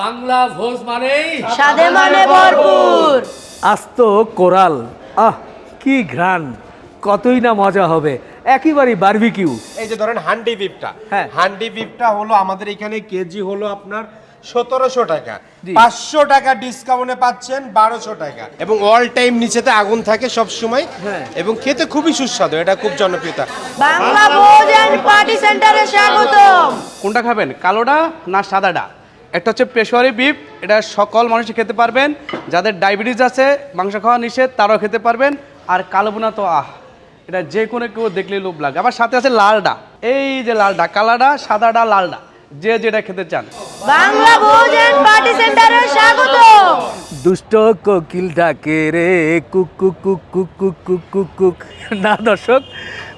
বাংলা ভোজ মানেই স্বাদে মানে ভরপুর। আস্ত কোরাল আহ কি ঘ্রাণ কতই না মজা হবে। একেবারেই বারবিকিউ এই যে ধরেন হান্ডি বিফটা হ্যাঁ। হান্ডি বিফটা হলো আমাদের এখানে কেজি হলো আপনার সতেরোশো টাকা। পাঁচশো টাকা ডিসকাউন্টে পাচ্ছেন বারোশো টাকা। এবং অল টাইম নিচেতে আগুন থাকে সব সময় হ্যাঁ। এবং খেতে খুবই সুস্বাদু এটা খুব জনপ্রিয়তা। বাংলা ভোজ এন্ড পার্টি সেন্টারে স্বাগতম। কোনটা খাবেন কালোটা না সাদাটা? একটা হচ্ছে পেশোয়ারি বিফ এটা সকল মানুষই খেতে পারবেন। যাদের ডায়াবেটিস আছে মাংস খাওয়া নিষেধ তারাও খেতে পারবেন। আর কালো বোনা তো আহ এটা যে কোনো কেউ দেখলে লোভ লাগে। আবার সাথে আছে লালডা। এই যে লালডা কালাডা সাদাডা লালডা যে যেটা খেতে চান। বাংলা ভোজ এন্ড পার্টি সেন্টারে স্বাগতম দুষ্ট কোকিল ডাকে রে কুক কুক কুক কুক কুক কুক কুক কুক। না দর্শক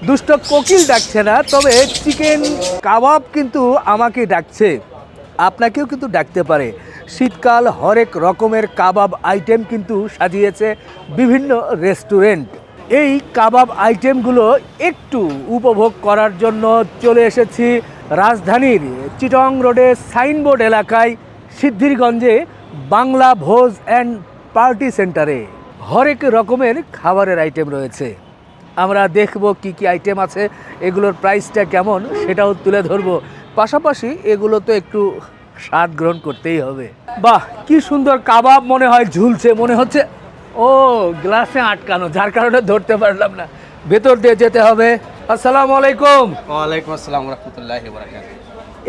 দুষ্ট কোকিল ডাকছে না তবে চিকেন কাবাব কিন্তু আমাকে ডাকছে। আপনাকেও কিন্তু ডাকতে পারে। শীতকাল হরেক রকমের কাবাব আইটেম কিন্তু সাজিয়েছে বিভিন্ন রেস্টুরেন্ট। এই কাবাব আইটেমগুলো একটু উপভোগ করার জন্য চলে এসেছি রাজধানীর চিটং রোডের সাইনবোর্ড এলাকায়, সিদ্ধিরগঞ্জে বাংলা ভোজ অ্যান্ড পার্টি সেন্টারে। হরেক রকমের খাবারের আইটেম রয়েছে। আমরা দেখব কি কি আইটেম আছে, এগুলোর প্রাইসটা কেমন সেটাও তুলে ধরবো। পাশাপাশি এগুলো তো একটু স্বাদ গ্রহণ করতেই হবে। বাহ কি সুন্দর কাবাব মনে হয় ঝুলছে মনে হচ্ছে ও গ্লাসে আটকানো যার কারণে ধরতে পারলাম না। ভেতর দিয়ে যেতে হবে। আসসালামু আলাইকুম। ওয়ালাইকুম আসসালাম রহমতুল্লাহ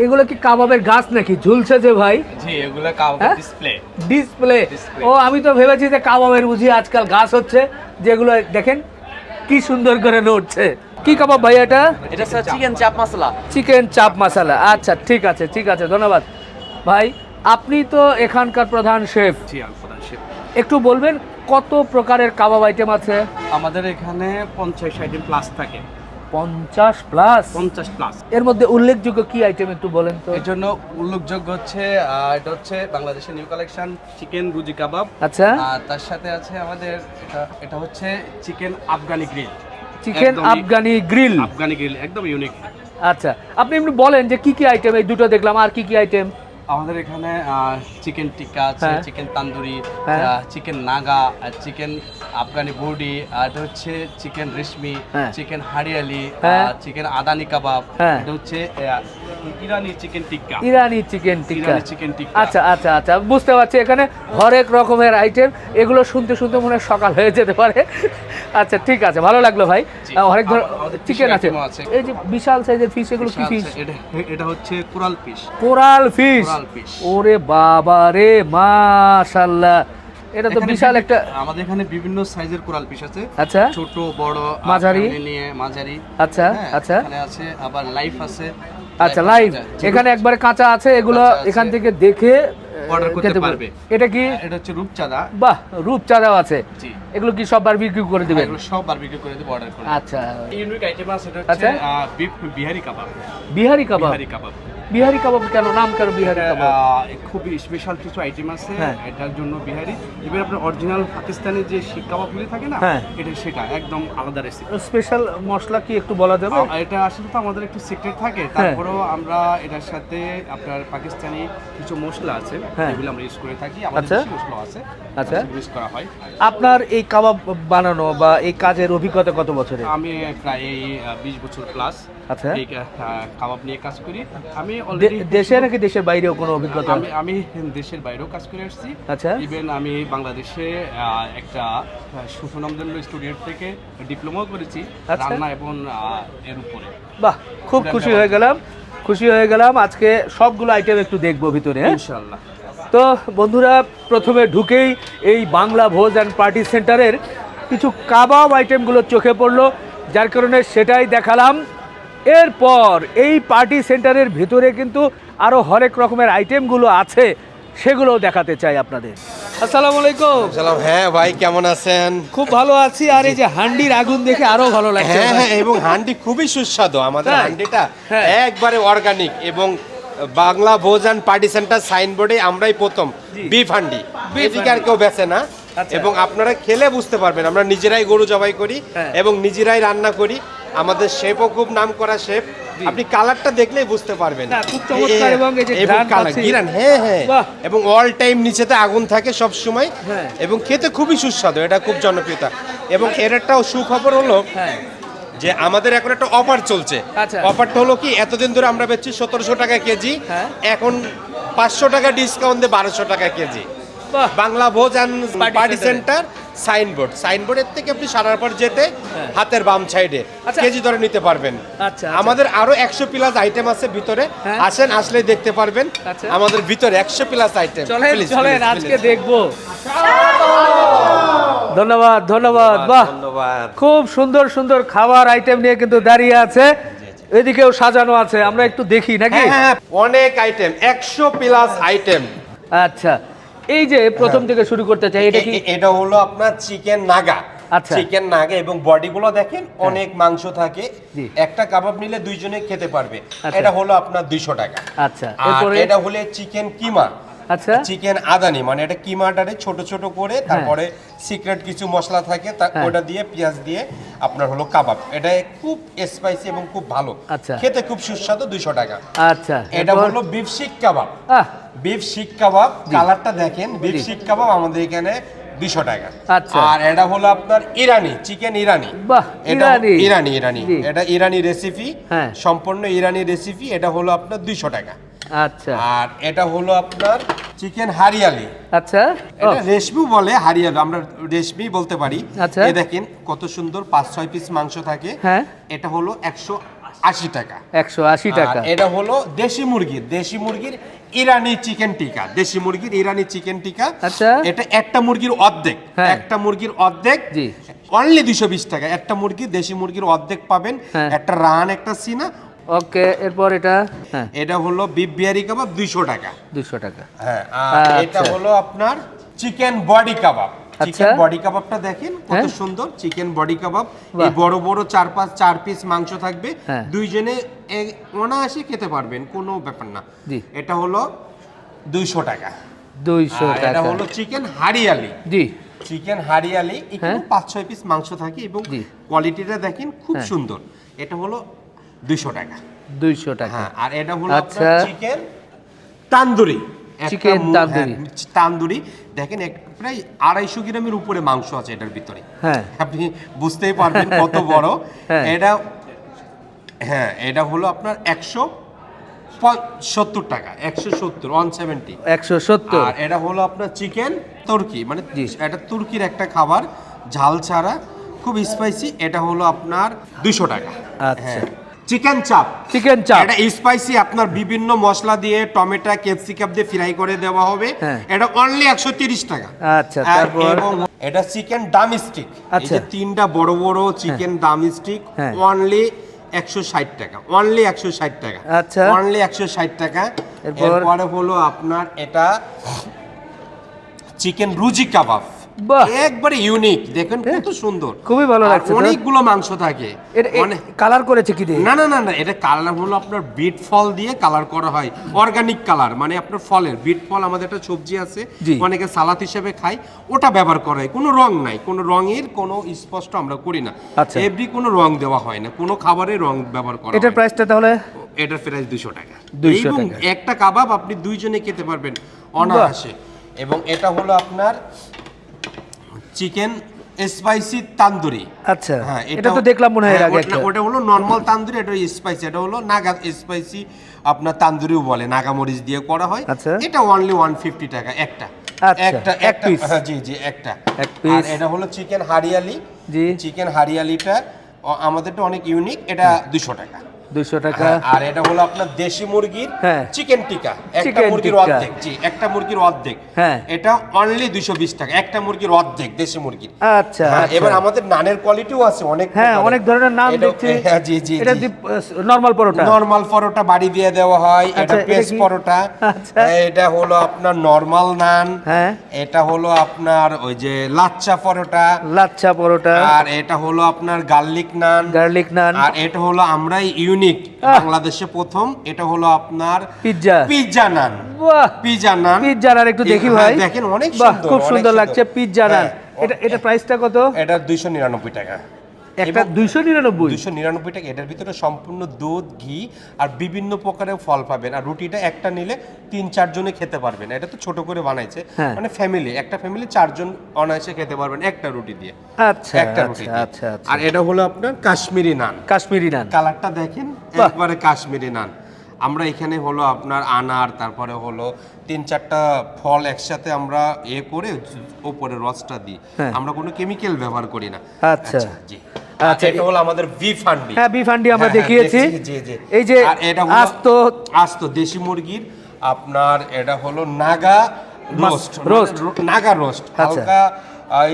এগুলো কি কাবাবের গাছ নাকি? ঝুলছে যে ভাই? জি এগুলো কাবাব হ্যাঁ? ডিসপ্লে ডিসপ্লে ও আমি তো ভেবেছি যে কাবাবের বুঝি আজকাল গাছ হচ্ছে যেগুলো দেখেন কি সুন্দর করে নড়ছে। কি কাবাব ভাই এটা? এটা স্যার চিকেন চাপ মশলা। চিকেন চাপ মশলা। আচ্ছা ঠিক আছে ঠিক আছে ধন্যবাদ। ভাই আপনি তো এখানকার প্রধান শেফ। জি আলফাদান শেফ। একটু বলবেন কত প্রকারের কাবাব আইটেম আছে? আমাদের এখানে পঞ্চাশ আইটেম প্লাস থাকে। পঞ্চাশ প্লাস পঞ্চাশ প্লাস এর মধ্যে উল্লেখযোগ্য কি আইটেম একটু বলেন তো? এর জন্য উল্লেখযোগ্য হচ্ছে এটা হচ্ছে বাংলাদেশের নিউ কালেকশন চিকেন রুজি কাবাব আচ্ছা। আর তার সাথে আছে আমাদের এটা এটা হচ্ছে chicken Afghani grill chicken Afghani grill Afghani grill একদম ইউনিক আচ্ছা আপনি এমনি বলেন যে কি কি আইটেম এই দুটো দেখলাম আর কি কি আইটেম আমাদের এখানে চিকেন টিক্কা আছে হ্যাঁ। চিকেন তান্দুরি হ্যাঁ। Chicken Naga chicken Afghani boti আর এটা হচ্ছে চিকেন রেশমি হ্যাঁ। Chicken hariyali. Chicken Adana kebab. এটা হচ্ছে Irani chicken tikka Irani chicken tikka chicken tikka আচ্ছা আচ্ছা আচ্ছা বুঝতে পারছি এখানে হরেক রকমের আইটেম এগুলো শুনতে শুনতে মনে হয় সকাল হয়ে যেতে পারে আচ্ছা ঠিক আছে ভালো লাগল ভাই জি। আহ, হরেক ধর চিকেন আছে। এই যে বিশাল সাইজের ফিশ এগুলো কি ফিশ এটা হচ্ছে কোরাল ফিশ কোরাল ফিশ। ওরে বাবা রে মাশাল্লাহ এটা তো বিশাল একটা আমাদের এখানে বিভিন্ন সাইজের কোরাল পিস আছে। আচ্ছা। ছোট বড় মাঝারি? নিয়ে মাঝারি। আচ্ছা, হ্যাঁ, আচ্ছা। এখানে আছে আবার লাইফ আছে। আচ্ছা লাইভ এখানে একবারে কাঁচা আছে এগুলো এখান থেকে দেখে Order করতে পারবে। এটা কি? এটা হচ্ছে রূপচাঁদা। বাহ রূপচাঁদাও আছে। এগুলো কি সব বারবিকিউ করে দিবেন? এগুলো সব বারবিকিউ করে দেব অর্ডার করে আচ্ছা। ইউনিক আইটেম আছে এটা আচ্ছা। হচ্ছে Bihari kebab. Bihari kebab? Bihari kebab. Bihari কাবাব কেন নাম কেন বিহারি কাবাব খুবই স্পেশাল কিছু আইটেম আছে হ্যাঁ। এটার জন্য বিহারি এবার আপনার অরিজিনাল পাকিস্তানি যে শিক কাবাবগুলি থাকে না হ্যাঁ। এটা সেটা একদম আলাদা রেসিপি স্পেশাল মশলা কি একটু বলা যাবে এটা আসলে তো আমাদের একটু সিক্রেট থাকে হ্যাঁ। তারপরেও আমরা এটার সাথে আপনার পাকিস্তানি কিছু মশলা আছে। যেগুলো আমরা ইউজ করে থাকি আমাদের আচ্ছা। মশলা আছে আচ্ছা। ইউজ করা হয় আপনার এই কাবাব বানানো বা এই কাজের অভিজ্ঞতা কত বছরে আমি প্রায় বিশ বছর প্লাস আচ্ছা। এই কাবাব নিয়ে কাজ করি আমি দেশে নাকি দেশের বাইরেও কোনো অভিজ্ঞতা? আমি আমি দেশের বাইরেও কাজ করে আসছি। আচ্ছা। ইভেন আমি বাংলাদেশে একটা সুফনমদন্ড স্টুডিও থেকে ডিপ্লোমাও করেছি আচ্ছা। রান্না এবং এর উপরে। বাহ খুব খুশি হয়ে গেলাম। খুশি হয়ে গেলাম। আজকে সবগুলো আইটেম একটু দেখব ভিতরে হ্যাঁ? ইনশাল্লাহ তো বন্ধুরা প্রথমে ঢুকেই এই বাংলা ভোজ অ্যান্ড পার্টি সেন্টারের কিছু কাবাব আইটেমগুলো চোখে পড়ল। যার কারণে সেটাই দেখালাম। এরপর এই পার্টি সেন্টারের ভিতরে কিন্তু আরও হরেক রকমের আইটেমগুলো আছে সেগুলো দেখাতে চাই আপনাদের। আসসালামু আলাইকুম। সালাম হ্যাঁ ভাই কেমন আছেন? খুব ভালো আছি আর এই যে হান্ডির আগুন দেখে আরও ভালো লাগছে হ্যাঁ হ্যাঁ এবং হান্ডি খুবই সুস্বাদু। আমাদের হান্ডিটা হ্যাঁ। একবারে অর্গানিক এবং Bangla Bhoj and party centre সাইনবোর্ডে আমরাই প্রথম বিফ হান্ডি। এদিকে আর কেউ বেচে না। আচ্ছা। এবং আপনারা খেলে বুঝতে পারবেন আমরা নিজেরাই গরু জবাই করি হ্যাঁ। এবং নিজেরাই রান্না করি। আমাদের শেফও খুব নাম করা শেফ আপনি কালারটা দেখলেই বুঝতে পারবেন। খুব চমৎকার এবং এই যে কালার গিরান হ্যাঁ হ্যাঁ। এবং অল টাইম নিচেতে আগুন থাকে সব সময় হ্যাঁ। এবং খেতে খুবই সুস্বাদু এটা খুব জনপ্রিয়তা। এবং এর একটা সুখবর হলো হ্যাঁ। যে আমাদের এখন একটা অফার চলছে। আচ্ছা। অফারটা হলো কি এতদিন ধরে আমরা বেচছি সতেরোশো টাকা কেজি। হ্যাঁ। এখন পাঁচশো টাকা ডিসকাউন্ট দিয়ে বারোশো টাকা KG. Bangla Bhoj and party centre signboard. সাইনবোর্ডের থেকে আপনি সারার পর যেতে হ্যাঁ। হাতের বাম সাইডে আচ্ছা। কেজি ধরে নিতে পারবেন। আচ্ছা, আচ্ছা। আমাদের আরও একশো প্লাস আইটেম আছে ভিতরে। হ্যাঁ। আসেন আসলে দেখতে পারবেন। আচ্ছা। আমাদের ভিতরে একশো প্লাস আইটেম চলেন চলেন আজকে দেখব। ধন্যবাদ ধন্যবাদ। বাহ! ধন্যবাদ। খুব সুন্দর সুন্দর খাবার আইটেম নিয়ে কিন্তু দাঁড়িয়ে আছে। এদিকেও সাজানো আছে আমরা একটু দেখি নাকি? হ্যাঁ অনেক আইটেম একশো প্লাস আইটেম আচ্ছা। এই যে প্রথম থেকে শুরু করতে চাই এটা কি? এটা হলো আপনার চিকেন নাগা। আচ্ছা। চিকেন নাগা এবং বডিগুলো দেখেন অনেক মাংস থাকে। একটা কাবাব নিলে দুইজনে খেতে পারবে। আচ্ছা। এটা হলো আপনার দুইশো টাকা। আচ্ছা। এটা হলে চিকেন কিমা। আচ্ছা চিকেন আদানি মানে এটা কিমাটারে ছোট ছোট করে তারপরে সিক্রেট কিছু মশলা থাকে তা হ্যাঁ। ওটা দিয়ে পেঁয়াজ দিয়ে আপনার হলো কাবাব এটা খুব স্পাইসি এবং খুব ভালো আচ্ছা। খেতে খুব সুস্বাদু দুইশো টাকা আচ্ছা এটা? হলো বিফ শিক কাবাব বিফ শিক কাবাব কালারটা দেখেন বিফ। শিক কাবাব আমাদের এখানে দুশো টাকা আচ্ছা। আর এটা হলো আপনার ইরানি চিকেন ইরানি এটা ইরানি। ইরানি এটা ইরানি রেসিপি হ্যাঁ। সম্পূর্ণ ইরানি রেসিপি এটা হলো আপনার দুইশো টাকা আচ্ছা আর এটা হলো আপনার চিকেন হারিয়ালি আচ্ছা এটা রেশমি বলে হারিয়ালি আমরা রেশমি বলতে পারি আচ্ছা। দেখেন কত সুন্দর পাঁচ ছয় পিস মাংস থাকে হ্যাঁ। এটা হলো একশো আশি টাকা একশো আশি টাকা এটা হলো দেশি মুরগির দেশি মুরগির ইরানি চিকেন টিকা দেশি মুরগির ইরানি চিকেন টিকা আচ্ছা। এটা একটা মুরগির অর্ধেক হ্যাঁ। একটা মুরগির অর্ধেক জি। অনলি দুশো বিশ টাকা একটা মুরগি দেশি মুরগির অর্ধেক পাবেন হ্যাঁ। একটা রান একটা সিনা ওকে এরপর এটা? হ্যাঁ। এটা হলো বিফ বিহারি কাবাব দুইশো টাকা। দুশো টাকা। হ্যাঁ আর আচ্ছা। এটা হলো আপনার চিকেন বডি কাবাব। চিকেন আচ্ছা। বডি কাবাবটা দেখেন কত হ্যাঁ। সুন্দর চিকেন বডি কাবাব। এই বড় বড় চার পাঁচ চার পিস মাংস থাকবে। হ্যাঁ। দুইজনে অনায়াসে খেতে পারবেন কোনো ব্যাপার না। জি। এটা হলো দুইশো টাকা। দুইশো আর এটা টাকা। হলো চিকেন হারিয়ালি জি। চিকেন হারিয়ালি একটু হ্যাঁ। পাঁচ ছয় পিস মাংস থাকে এবং কোয়ালিটিটা দেখেন খুব। সুন্দর। এটা হলো দুইশো টাকা। দুইশো টাকা। হ্যাঁ আর এটা হলো আচ্ছা। চিকেন তান্দুরি। চিকেন তান্দুরি। হ্যাঁ, তান্দুরি। দেখেন প্রায় আড়াইশো গ্রামের উপরে মাংস আছে এটার ভিতরে। হ্যাঁ। আপনি বুঝতেই পারবেন কত বড়। হ্যাঁ। এটা হ্যাঁ এটা হলো আপনার একশো সত্তর টাকা একশো সত্তর ওয়ান সেভেন্টি একশো সত্তর। আর এটা হলো আপনার চিকেন তুর্কি। মানে। এটা তুর্কির একটা খাবার ঝাল ছাড়া খুব স্পাইসি এটা হলো আপনার দুশো টাকা। আচ্ছা। চিকেন চাপ চিকেন চাপ এটা স্পাইসি আপনার বিভিন্ন মশলা দিয়ে টমেটো ক্যাপসিকাম দিয়ে ফ্রাই করে দেওয়া হবে হ্যাঁ। এটা অনলি একশো তিরিশ টাকা আচ্ছা, তারপর? এটা চিকেন ডাম স্টিক এই আচ্ছা। যে তিনটা বড় বড় চিকেন ডাম স্টিক। অনলি একশো ষাট টাকা অনলি একশো ষাট টাকা আচ্ছা। অনলি একশো ষাট টাকা এরপর? হলো আপনার এটা চিকেন রুজি কাবাব। একবারে ইউনিক দেখেন কত সুন্দর। খুবই ভালো লাগছে অনেকগুলো মাংস থাকে। এটা কালার করেছে কি দিয়ে? না না না না এটা কালার হলো আপনার বিট ফল দিয়ে কালার করা হয়। অর্গানিক কালার মানে আপনার ফলের। বিট ফল আমাদের একটা সবজি আছে অনেকে সালাদ হিসেবে খায়। ওটা ব্যবহার করা হয়। কোনো রং নাই। কোনো রঙের কোনো স্পষ্ট আমরা করি না। আচ্ছা। এভরি কোনো রং দেওয়া হয় না। কোনো খাবারে রং ব্যবহার করা এটার হয়। প্রাইসটা তাহলে? এটার প্রাইস দুশো টাকা। 200 এবং টাকা। একটা কাবাব আপনি দুইজনে খেতে পারবেন অনায়াসে। এবং এটা হলো আপনার চিকেন স্পাইসি তান্দুরি। আচ্ছা হ্যাঁ এটা তো দেখলাম মনে হয় হ্যাঁ, আগে ওটা- একটা। ওটা হলো নর্মাল তান্দুরি এটা স্পাইসি এটা হলো নাগা স্পাইসি আপনার তান্দুরিও বলে নাগা মরিচ দিয়ে করা হয়। আচ্ছা। এটা অনলি ওয়ান ফিফটি টাকা একটা। আচ্ছা, একটা এক piece। হ্যাঁ, জি জি একটা। এক আর এটা হলো চিকেন হারিয়ালি। জি। চিকেন হারিয়ালিটা আমাদেরটা অনেক ইউনিক এটা দুশো টাকা। দুইশো টাকা। হ্যাঁ, আর এটা হলো আপনার দেশি মুরগির হ্যাঁ। চিকেন টিকা একটা মুরগির অর্ধেক। জি একটা মুরগির অর্ধেক। হ্যাঁ। এটা অনলি দুশো বিশ টাকা। একটা মুরগির অর্ধেক দেশি মুরগির। আচ্ছা হ্যাঁ, আচ্ছা। এবার আমাদের নানের কোয়ালিটিও আছে অনেক হ্যাঁ অনেক ধরনের নাম দেখছি হ্যাঁ, জি জি এটা নর্মাল পরোটা। নরমাল পরোটা বাড়ি দিয়ে দেওয়া হয়। এটা আচ্ছা, এটা পেস্ট কি? পরোটা। আচ্ছা। এটা হলো আপনার নরমাল নান। হ্যাঁ। এটা হলো আপনার ওই যে লাচ্চা পরোটা। লাচ্ছা পরোটা। আর এটা হলো আপনার গার্লিক নান। গার্লিক নান। আর এটা হলো আমরাই ইউনিক বাংলাদেশে প্রথম এটা হলো আপনার পিৎজা। পিৎজা নান। বাহ। পিৎজা নান। পিৎজা নান একটু দেখি হ্যাঁ, ভাই। দেখেন অনেক সুন্দর খুব সুন্দর লাগছে পিৎজা নান। হ্যাঁ, এটা এটা প্রাইসটা কত? এটা দুইশো নিরানব্বই টাকা। একটা দুইশো নিরানব্বই। দুশো নিরানব্বই টাকা এটার ভিতরে সম্পূর্ণ দুধ ঘি আর বিভিন্ন প্রকারের ফল পাবেন। আর রুটিটা একটা নিলে তিন চারজনে খেতে পারবেন। এটা তো ছোট করে বানাইছে। হ্যাঁ। মানে ফ্যামিলি একটা ফ্যামিলি চারজন অনায়াসে খেতে পারবেন একটা রুটি দিয়ে। আচ্ছা একটা রুটি আচ্ছা। আচ্ছা আচ্ছা। আর এটা হলো আপনার কাশ্মীরি নান। কাশ্মীরি নান। কালারটা দেখেন একবারে কাশ্মীরি নান। আমরা এখানে হলো আপনার আনার তারপরে হলো তিন চারটা ফল একসাথে আমরা এ করে ওপরে রসটা দিই। হ্যাঁ। আমরা কোনো কেমিক্যাল ব্যবহার করি না। আচ্ছা। জি। আচ্ছা, এটা হলো আমাদের বিফ হান্ডি হ্যাঁ বিফ হান্ডি আমরা হ্যাঁ, হ্যাঁ, দেখিয়েছি। জি, জি। এই যে এটা আস্ত আস্ত দেশি মুরগির আপনার এটা হলো নাগা মাস- রোস্ট। নাগা রোস্ট আচ্ছা। হালকা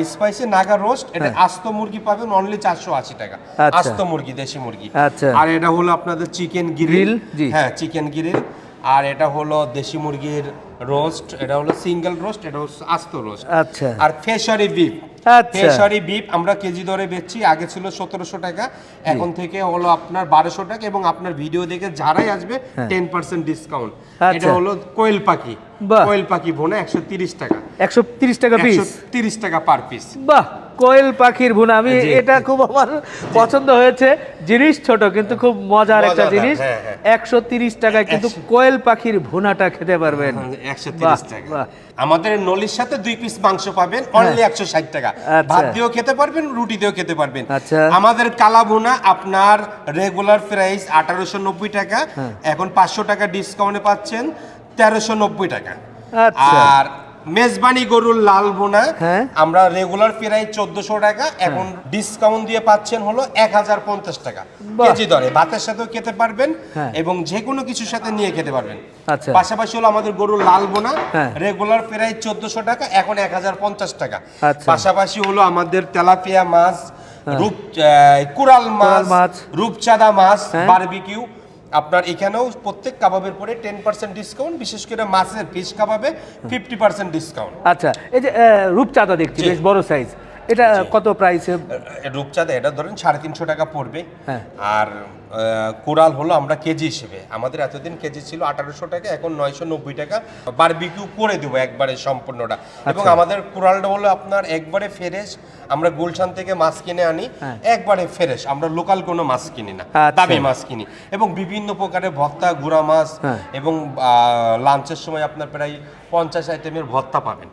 স্পাইসি নাগা রোস্ট। এটা আস্ত মুরগি পাবেন অনলি চারশো আশি টাকা। আচ্ছা। আস্ত মুরগি দেশি মুরগি। আচ্ছা। আর এটা হলো আপনাদের চিকেন গ্রিল হ্যাঁ চিকেন গ্রিল আর এটা হলো দেশি মুরগির রোস্ট এটা হলো সিঙ্গেল রোস্ট এটা হলো আস্ত রোস্ট আচ্ছা। আর ফেসারি বিফ আচ্ছা। বিপ আমরা কেজি দরে বেচছি আগে ছিল সতেরোশো টাকা এখন থেকে হলো আপনার বারোশো টাকা এবং আপনার ভিডিও দেখে যারাই আসবে টেন পার্সেন্ট ডিসকাউন্ট হ্যাঁ। আচ্ছা। এটা হলো কোয়েল পাখি। কোয়েল পাখি বোনা একশো তিরিশ টাকা। একশো তিরিশ টাকা পিস তিরিশ টাকা পার পিস বাহ কোয়েল পাখির ভুনা। আমি এটা খুব আমার পছন্দ হয়েছে। জিনিস ছোট কিন্তু খুব মজার একটা জিনিস। হ্যাঁ, হ্যাঁ। একশো তিরিশ টাকায় কিন্তু কোয়েল পাখির ভুনাটা খেতে পারবেন। একশো বাহ, তিরিশ টাকা। আমাদের নলির সাথে দুই পিস মাংস পাবেন অনলি একশো ষাট টাকা। আচ্ছা। ভাত দিয়েও খেতে পারবেন রুটি দিয়েও খেতে পারবেন। আচ্ছা। আমাদের কালা ভুনা আপনার রেগুলার প্রাইস আঠারোশো নব্বই টাকা। হ্যাঁ। এখন পাঁচশো টাকা ডিসকাউন্টে পাচ্ছেন। তেরোশো নব্বই টাকা আচ্ছা। আর মেজবানি গরুর লাল বোনা হ্যাঁ। আমরা রেগুলার প্রাইস চোদ্দশো টাকা এখন ডিসকাউন্ট দিয়ে পাচ্ছেন হলো এক হাজার পঞ্চাশ টাকা কেজি দরে ভাতের সাথেও খেতে পারবেন হ্যাঁ। এবং যে কোনো কিছুর সাথে নিয়ে খেতে পারবেন আচ্ছা। পাশাপাশি হলো আমাদের গরুর লাল বোনা হ্যাঁ। রেগুলার প্রাইস চোদ্দশো টাকা এখন এক হাজার পঞ্চাশ টাকা আচ্ছা। পাশাপাশি হলো আমাদের তেলাপিয়া মাছ রূপ কুরাল মাছ। রূপচাঁদা মাছ হ্যাঁ। বারবিকিউ আপনার এখানেও প্রত্যেক কাবাবের পরে টেন পার্সেন্ট ডিসকাউন্ট বিশেষ করে মাছের ফিশ কাবাবে ফিফটি পার্সেন্ট ডিসকাউন্ট আচ্ছা এই যে রূপচাঁদা দেখছি বেশ বড় সাইজ এটা কত প্রাইসে রূপচাঁদা এটা ধরেন সাড়ে তিনশো টাকা পড়বে হ্যাঁ। আর কোরাল হলো আমরা কেজি হিসেবে আমাদের এতদিন কেজি ছিল আঠারোশো টাকা এখন নয়শো নব্বই টাকা বারবিকিউ করে দেবো একবারে সম্পূর্ণটা এবং আচ্ছা। আমাদের কোরালটা হলো আপনার একবারে ফ্রেশ আমরা গুলশান থেকে মাছ কিনে আনি হ্যাঁ। একবারে ফ্রেশ আমরা লোকাল কোনো মাছ কিনি না আচ্ছা। দামি মাছ কিনি এবং বিভিন্ন প্রকারের ভর্তা গুঁড়া মাছ হ্যাঁ। এবং লাঞ্চের সময় আপনার প্রায় পঞ্চাশ আইটেমের ভর্তা পাবেন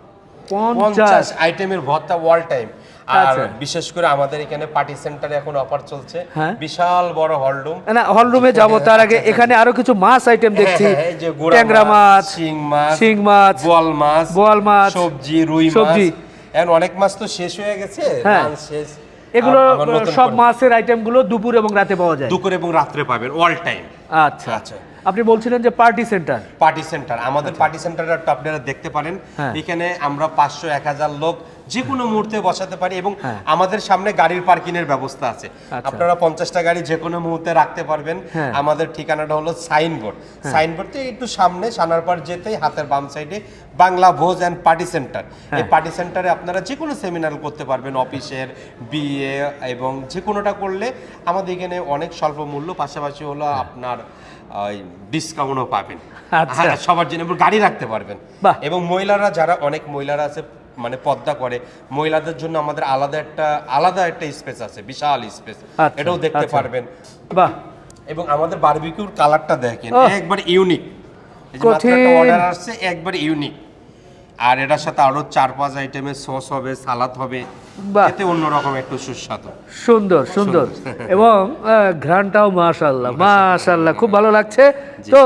পঞ্চাশ আইটেমের ভর্তা ওয়াল টাইম আর আচ্ছা। বিশেষ করে আমাদের এখানে পার্টি সেন্টারে এখন অফার চলছে হ্যাঁ। বিশাল বড় হলরুম না হল রুমে যাব তার আগে এখানে আরও কিছু মাছ আইটেম দেখছি হ্যাঁ, এই যে গোড়া ট্যাংরা মাছ শিং মাছ শিং মাছ বোয়াল মাছ বোয়াল মাছ, সবজি রুই মাছ সবজি। এখন অনেক মাছ তো শেষ হয়ে গেছে হ্যাঁ। শেষ এগুলো সব মাছের আইটেমগুলো দুপুর এবং রাতে পাওয়া যায় দুপুর এবং রাত্রে পাবেন অল টাইম আচ্ছা আচ্ছা। আপনি বলছিলেন যে পার্টি সেন্টার পার্টি সেন্টার আমাদের পার্টি সেন্টারটা আপনারা দেখতে পারেন হ্যাঁ। এখানে আমরা পাঁচশো এক হাজার লোক যে কোনো মুহূর্তে বসাতে পারি এবং হ্যাঁ। আমাদের সামনে গাড়ির পার্কিং এর ব্যবস্থা আছে আচ্ছা। আপনারা পঞ্চাশটা গাড়ি যে কোনো মুহূর্তে রাখতে পারবেন হ্যাঁ। আমাদের ঠিকানাটা হলো সাইনবোর্ড সাইনবোর্ড থেকে একটু সামনে সানারপার যেতেই হাতের বাম সাইডে Bangla Bhoj and party centre এই। পার্টি সেন্টারে আপনারা যে কোনো সেমিনার করতে পারবেন অফিসের বিয়ে এবং যে কোনোটা করলে আমাদের এখানে অনেক স্বল্প মূল্য পাশাপাশি হলো আপনার ডিসকাউন্টও পাবেন আচ্ছা। সবার জন্য গাড়ি রাখতে পারবেন এবং মহিলারা যারা অনেক মহিলারা আছে মানে পদ্মা করে মহিলাদের জন্য আমাদের আলাদা একটা আলাদা একটা স্পেস আছে বিশাল স্পেস আচ্ছা, এটাও দেখতে আচ্ছা। পারবেন বাহ এবং আমাদের বারবিকিউর কালারটা দেখেন। একবার ইউনিক। অর্ডার আসছে একবার ইউনিক আর এটার সাথে আরও চার পাঁচ আইটেমের সস হবে সালাদ হবে। বাহ। এতে অন্যরকম একটু সুস্বাদু। সুন্দর সুন্দর। এবং ঘ্রাণটাও মাশাল্লাহ মাশাল্লাহ খুব ভালো লাগছে। তো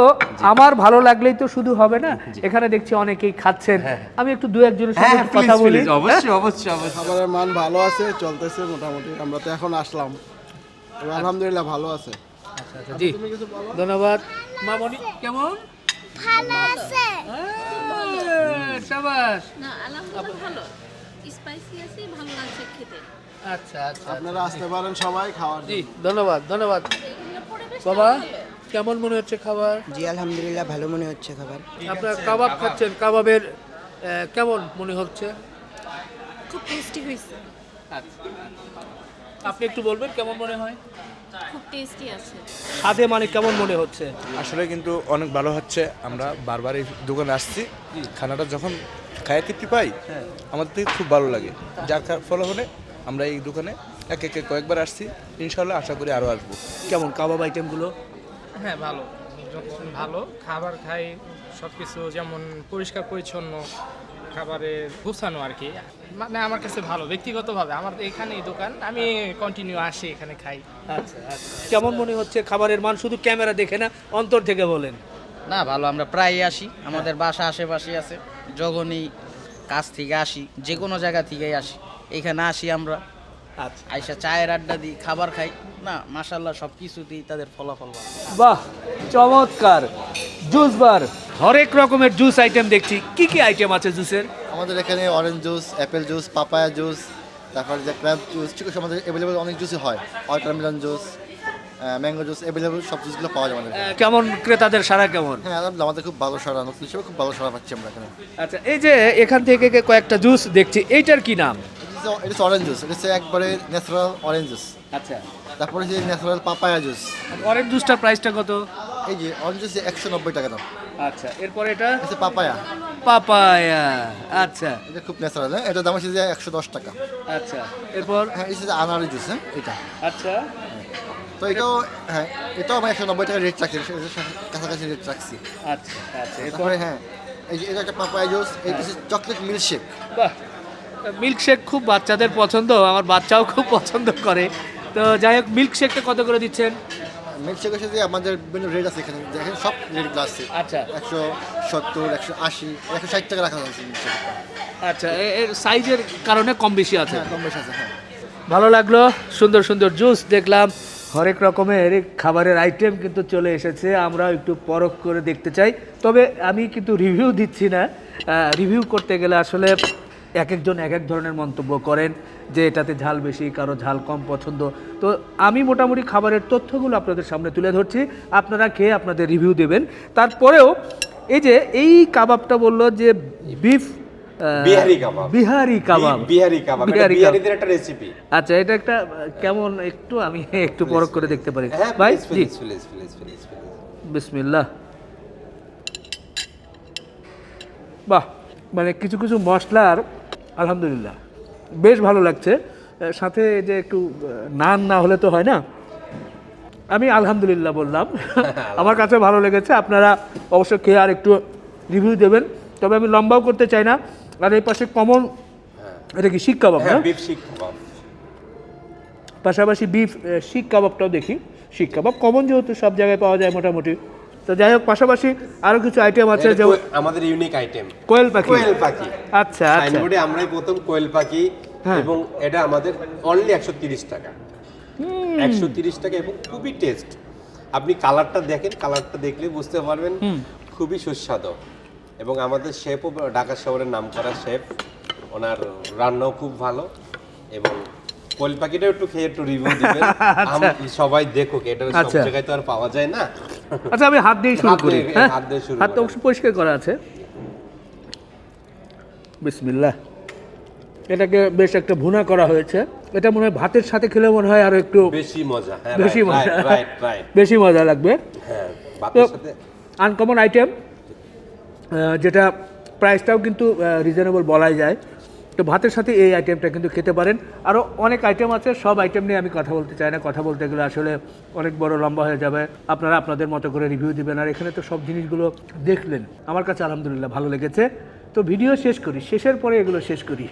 আমার ভালো লাগলেই তো শুধু হবে না? এখানে দেখছি অনেকেই খাচ্ছেন। আমি একটু দু একজনের হ্যাঁ সাথে হ্যাঁ, কথা বলি। অবশ্যই অবশ্যই অবশ্যই। খাবারের মান ভালো আছে চলতেছে মোটামুটি। আমরা তো এখন আসলাম। আলহামদুলিল্লাহ ভালো আছে। আচ্ছা, জি। ধন্যবাদ। মামনি কেমন? ভালো আছে। সাবাস না আলহামদুলিল্লাহ ভালো। স্পাইসি আছে ভালো লাগছে খেতে। আচ্ছা আচ্ছা আপনারা আসতে পারেন সবাই খাওয়ার জি ধন্যবাদ ধন্যবাদ। বাবা কেমন মনে হচ্ছে খাবার? জি আলহামদুলিল্লাহ ভালো মনে হচ্ছে খাবার। আপনার কাবাব খাচ্ছেন কাবাবের কেমন মনে হচ্ছে? খুব টেস্টি হয়েছে। আপনি একটু বলবেন কেমন মনে হয়? খুব টেস্টি আছে। স্বাদে মানে কেমন মনে হচ্ছে? আসলে কিন্তু অনেক ভালো হচ্ছে। আমরা বারবার এই দোকানে আসছি। খানাটা যখন খায় তৃপ্তি পাই আমাদের থেকে খুব ভালো লাগে। যার ফলে হলে আমরা এই দোকানে এক এক এক কয়েকবার আসছি। ইনশাল্লাহ আশা করি আরও আসব। কেমন কাবাব আইটেমগুলো হ্যাঁ ভালো। ভালো খাবার খাই সব কিছু যেমন পরিষ্কার পরিচ্ছন্ন খাবারের গুছানো আর কি। মানে আমার কাছে ভালো ব্যক্তিগতভাবে আমার এখানেই দোকান আমি কন্টিনিউ আসি এখানে খাই। আচ্ছা আচ্ছা। কেমন মনে হচ্ছে খাবারের মান? শুধু ক্যামেরা দেখে না অন্তর থেকে বলেন। না ভালো আমরা প্রায়ই আসি। আমাদের বাসা আশেপাশে আছে যখনই কাজ থেকে আসি যে কোনো জায়গা থেকেই আসি। এখানে আসি আমরা। আচ্ছা। আইসা চায়ের আড্ডা দিই খাবার খাই। না মাসাল্লাহ সব কিছুতেই তাদের ফলাফল ভালো। বাহ চমৎকার। Juice bar. হরেক রকমের জুস আইটেম দেখছি। কি কি আইটেম আছে জুসের আমাদের এখানে orange juice apple juice papaya juice তারপরে যে ক্র্যাব জুস ঠিক আছে আমাদের অ্যাভেলেবল অনেক জুসই হয়। Watermelon juice mango juice available সব জুসগুলো পাওয়া যায় আমাদের কেমন ক্রেতাদের সারা কেমন? হ্যাঁ আলহামদুলিল্লাহ আমাদের খুব ভালো সারা নতুন হিসেবে খুব ভালো সারা পাচ্ছি আমরা এখানে। আচ্ছা এই যে এখান থেকে কয়েকটা জুস দেখছি এইটার কি নাম? এটা অরেঞ্জ জুস এটা একবারে ন্যাচারাল অরেঞ্জ জুস আচ্ছা। তারপরে যে ন্যাচারাল পাপায়া জুস অরেঞ্জ জুসটার প্রাইসটা কত? এই যে অরেঞ্জ জুস একশো নব্বই টাকা দাম। আচ্ছা এরপর এটা? এটা হচ্ছে পাপায়া। পাপায়া আচ্ছা। এটা খুব ন্যাচারাল হ্যাঁ? এটার দাম হচ্ছে যে একশো দশ টাকা। আচ্ছা এরপর? হ্যাঁ এটা হচ্ছে আনারের জুস হ্যাঁ? এটা। আচ্ছা। তো এটাও হ্যাঁ এটাও আমি একশো নব্বই টাকা রেট রাখছি কাছাকাছি রেট রাখছি। আচ্ছা আচ্ছা এরপর? হ্যাঁ এই যে এটা একটা পাপায়া জুস এই হচ্ছে চকলেট মিল্কশেক বাহ মিল্কশেক খুব বাচ্চাদের পছন্দ আমার বাচ্চাও খুব পছন্দ করে। তো যাই হোক মিল্কশেকটা কত করে দিচ্ছেন? মিল্কশেক হচ্ছে যে আমাদের বিভিন্ন রেট আছে এখানে দেখেন সব রেটগুলো আছে। আচ্ছা। একশো সত্তর একশো আশি একশো ষাট টাকা রাখা হয়েছে মিল্কশেক আচ্ছা এর সাইজের কারণে কম বেশি আছে। হ্যাঁ কম বেশি আছে হ্যাঁ। ভালো লাগল সুন্দর সুন্দর জুস দেখলাম। হরেক রকমের খাবারের আইটেম কিন্তু চলে এসেছে আমরা একটু পরখ করে দেখতে চাই। তবে আমি কিন্তু রিভিউ দিচ্ছি না। রিভিউ করতে গেলে আসলে এক একজন এক এক ধরনের মন্তব্য করেন। যে এটাতে ঝাল বেশি কারও ঝাল কম পছন্দ। তো আমি মোটামুটি খাবারের তথ্যগুলো আপনাদের সামনে তুলে ধরছি। আপনারা খেয়ে আপনাদের রিভিউ দেবেন। তারপরেও এই যে এই কাবাবটা বলল যে beef Bihari kebab. Bihari kebab. Bihari kebab এটা বিহারি বিহারিদের একটা রেসিপি আচ্ছা এটা একটা কেমন একটু আমি একটু পরখ করে দেখতে পারি। হ্যাঁ ভাই জি। বিসমিল্লাহ। বাহ মানে কিছু কিছু মশলার আলহামদুলিল্লাহ। বেশ ভালো লাগছে। সাথে যে একটু নান না হলে তো হয় না। আমি আলহামদুলিল্লাহ বললাম। আমার কাছে ভালো লেগেছে। আপনারা অবশ্য খেয়ে আর একটু রিভিউ দেবেন। তবে আমি লম্বাও করতে চাই না। আর এই পাশে কমন এটা কি শিক কাবাব হ্যাঁ না কাবাব। পাশাপাশি বিফ শিক কাবাবটাও দেখি। শিক কাবাব কমন যেহেতু সব জায়গায় পাওয়া যায় মোটামুটি। তো যাই হোক পাশাপাশি আরও কিছু আইটেম আছে যেমন আমাদের ইউনিক আইটেম কোয়েল পাখি। কোয়েল পাখি। আচ্ছা আচ্ছা। সাইনবোর্ডে আমরাই প্রথম কোয়েল পাখি হ্যাঁ। এবং এটা আমাদের অনলি একশো তিরিশ টাকা। একশো তিরিশ টাকা এবং খুবই টেস্ট আপনি কালারটা দেখেন কালারটা দেখলে বুঝতে পারবেন খুবই সুস্বাদু। এবং আমাদের শেফও ঢাকা শহরের নাম করা শেফ ওনার রান্নাও খুব ভালো এবং কোয়েল পাখিটাও একটু খেয়ে একটু রিভিউ দিবেন। আম- সবাই দেখুক এটা সব আচ্ছা। জায়গায় তো আর পাওয়া যায় না। আচ্ছা আমি হাত দিয়ে শুরু করি হ্যাঁ? হাত দিয়ে শুরু হাতটা পরিষ্কার করা আছে। বিসমিল্লাহ। এটাকে বেশ একটা ভুনা করা হয়েছে। এটা মনে হয় ভাতের সাথে খেলে মনে হয় আরও একটু বেশি মজা হ্যাঁ বেশি মজা। বেশি মজা লাগবে। হ্যাঁ আনকমন আইটেম যেটা প্রাইসটাও কিন্তু রিজনেবল বলাই যায়। তো ভাতের সাথে এই আইটেমটা কিন্তু খেতে পারেন। আরও অনেক আইটেম আছে সব আইটেম নিয়ে আমি কথা বলতে চাই না। কথা বলতে গেলে আসলে অনেক বড় লম্বা হয়ে যাবে। আপনারা আপনাদের মতো করে রিভিউ দিবেন। আর এখানে তো সব জিনিসগুলো দেখলেন। আমার কাছে আলহামদুলিল্লাহ ভালো লেগেছে। তো ভিডিও শেষ করি। শেষের পরে এগুলো শেষ করি।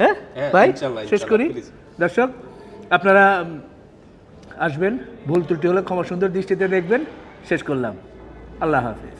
হ্যাঁ? হ্যাঁ, ভাই শেষ করি। দর্শক আপনারা আসবেন। ভুল ত্রুটি হলে ক্ষমা সুন্দর দৃষ্টিতে দেখবেন। শেষ করলাম। আল্লাহ হাফিজ।